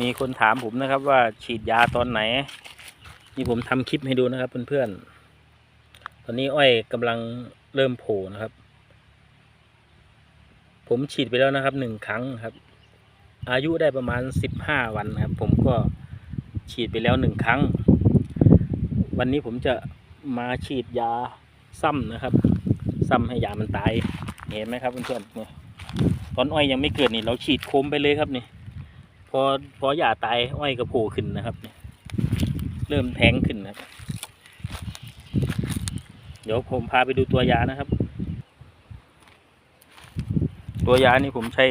มีคนถามผมนะครับว่าฉีดยาตอนไหน นี่ผมทำคลิปให้ดูนะครับเพื่อนๆ ตอนนี้อ้อยกำลังเริ่มโผล่นะครับ ผมฉีดไปแล้วนะครับหนึ่งครั้งครับ อายุได้ประมาณสิบห้าวันครับ ผมก็ฉีดไปแล้วหนึ่งครั้ง วันนี้ผมจะมาฉีดยาซ้ำนะครับ ซ้ำให้ยามันตาย เห็นไหมครับเพื่อนๆเนี่ยตอนอ้อยยังไม่เกิดนี่เราฉีดโคมไปเลยครับนี่ พอพอหย่าตายอ้อยก็โผล่ขึ้นนะครับ เริ่มแทงขึ้นนะเดี๋ยวผมพาไปดูตัวยานะครับ ตัวยานี่ผมใช้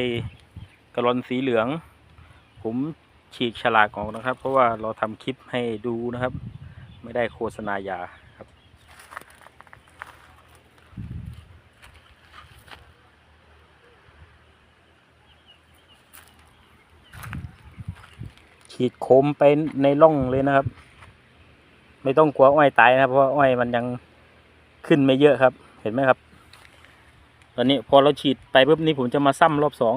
กระลอนสีเหลือง ผมฉีกฉลากออกนะครับ เพราะว่าเราทำคลิปให้ดูนะครับ ไม่ได้โฆษณายา ฉีดโคมไปในร่องเลยนะครับ ไม่ต้องกลัวอ้อยตายนะครับเพราะอ้อยมันยังขึ้นไม่เยอะครับ เห็นไหมครับ ตอนนี้พอเราฉีดไปปุ๊บนี้ผมจะมาซ้ำรอบสอง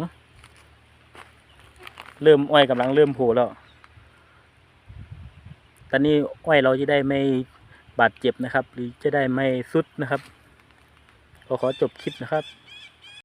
เริ่มอ้อยกำลังเริ่มโผล่แล้ว ตอนนี้อ้อยเราจะได้ไม่บาดเจ็บนะครับ หรือจะได้ไม่สุดนะครับ ขอขอจบคลิปนะครับ